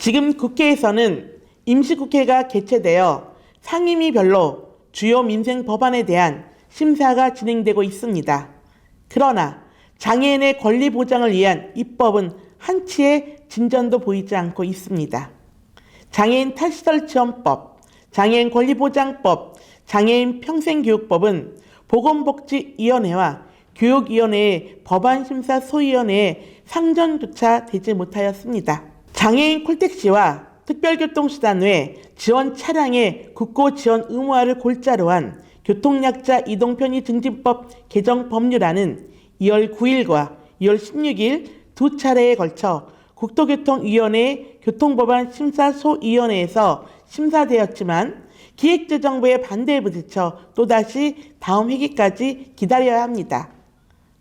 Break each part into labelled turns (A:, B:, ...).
A: 지금 국회에서는 임시국회가 개최되어 상임위별로 주요 민생 법안에 대한 심사가 진행되고 있습니다. 그러나 장애인의 권리 보장을 위한 입법은 한치의 진전도 보이지 않고 있습니다. 장애인 탈시설 지원법, 장애인 권리보장법, 장애인 평생교육법은 보건복지위원회와 교육위원회의 법안심사 소위원회에 상정조차 되지 못하였습니다. 장애인 콜택시와 특별교통수단 외 지원 차량의 국고 지원 의무화를 골자로 한 교통약자 이동편의 증진법 개정 법률안은 2월 9일과 2월 16일 두 차례에 걸쳐 국토교통위원회 교통법안 심사소위원회에서 심사되었지만 기획재정부의 반대에 부딪혀 또다시 다음 회기까지 기다려야 합니다.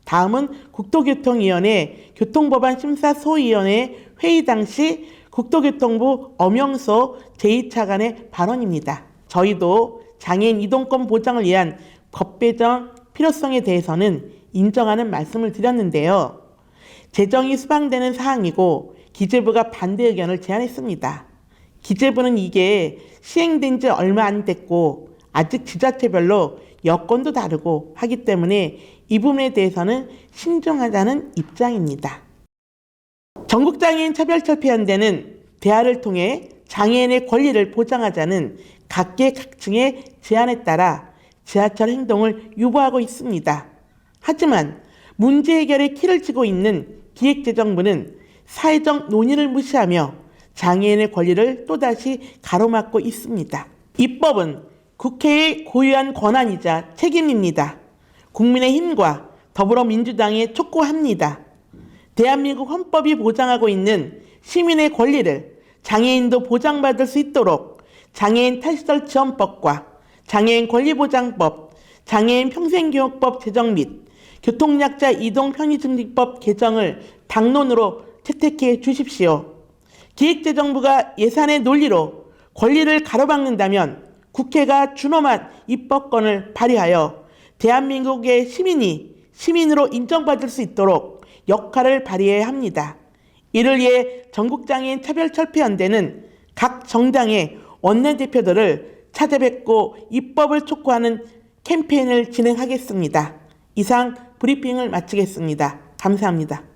A: 다음은 국토교통위원회 교통법안 심사소위원회 회의 당시 국토교통부 엄영소 제2차관의 발언입니다. 저희도 장애인 이동권 보장을 위한 법 개정 필요성에 대해서는 인정하는 말씀을 드렸는데요. 재정이 수방되는 사항이고 기재부가 반대 의견을 제안했습니다. 기재부는 이게 시행된 지 얼마 안 됐고 아직 지자체별로 여건도 다르고 하기 때문에 이 부분에 대해서는 신중하다는 입장입니다. 전국장애인 차별철폐연대는 대화를 통해 장애인의 권리를 보장하자는 각계각층의 제안에 따라 지하철 행동을 유보하고 있습니다. 하지만 문제 해결의 키를 쥐고 있는 기획재정부는 사회적 논의를 무시하며 장애인의 권리를 또다시 가로막고 있습니다. 입법은 국회의 고유한 권한이자 책임입니다. 국민의힘과 더불어민주당에 촉구합니다. 대한민국 헌법이 보장하고 있는 시민의 권리를 장애인도 보장받을 수 있도록 장애인 탈시설 지원법과 장애인 권리보장법, 장애인 평생교육법 제정 및 교통약자 이동 편의증진법 개정을 당론으로 채택해 주십시오. 기획재정부가 예산의 논리로 권리를 가로막는다면 국회가 준엄한 입법권을 발휘하여 대한민국의 시민이 시민으로 인정받을 수 있도록 역할을 발휘해야 합니다. 이를 위해 전국장애인 차별철폐연대는 각 정당의 원내대표들을 찾아뵙고 입법을 촉구하는 캠페인을 진행하겠습니다. 이상 브리핑을 마치겠습니다. 감사합니다.